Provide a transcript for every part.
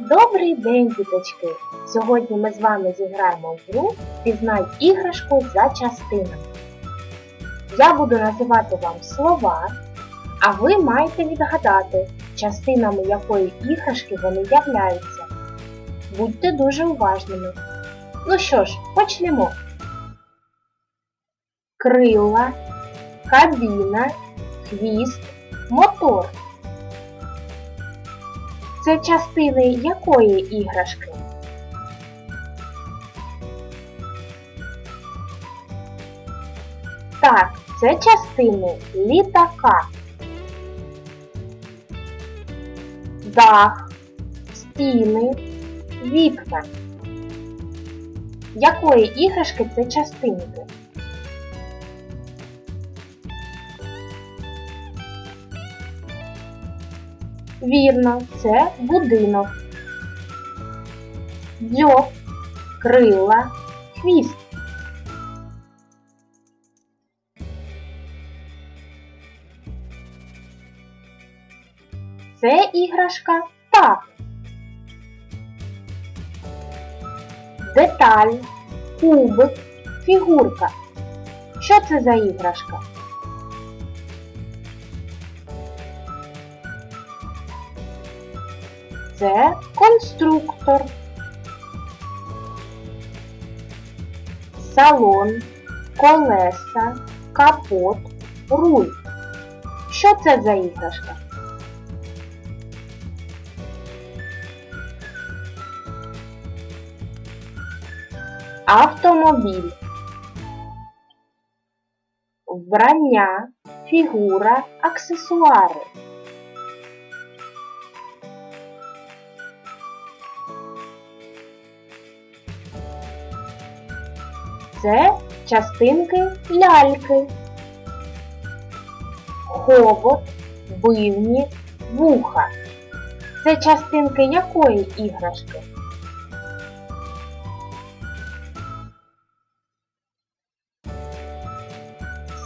Добрий день, діточки! Сьогодні ми з вами зіграємо в гру Пізнай іграшку за частинами. Я буду називати вам слова, а ви маєте відгадати, частинами якої іграшки вони являються. Будьте дуже уважними. Ну що ж, почнемо. Крила, кабіна, хвіст, мотор. Це частини якої іграшки? Так, це частини літака. Дах, стіни, вікна. Якої іграшки це частинки? Вірно, це будинок. Дзьоб, крила, хвіст. Це іграшка так. Деталь, кубик, фігурка. Що це за іграшка? Це конструктор. Салон, колеса, капот, руль. Що це за іграшка? Автомобіль. Вбрання, фігура, аксесуари. Це частинки ляльки. Хобот, бивні, вуха. Це частинки якої іграшки?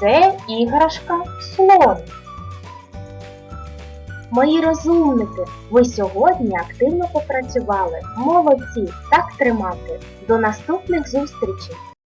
Це іграшка слон. Мої розумники, ви сьогодні активно попрацювали. Молодці! Так тримати. До наступних зустрічей!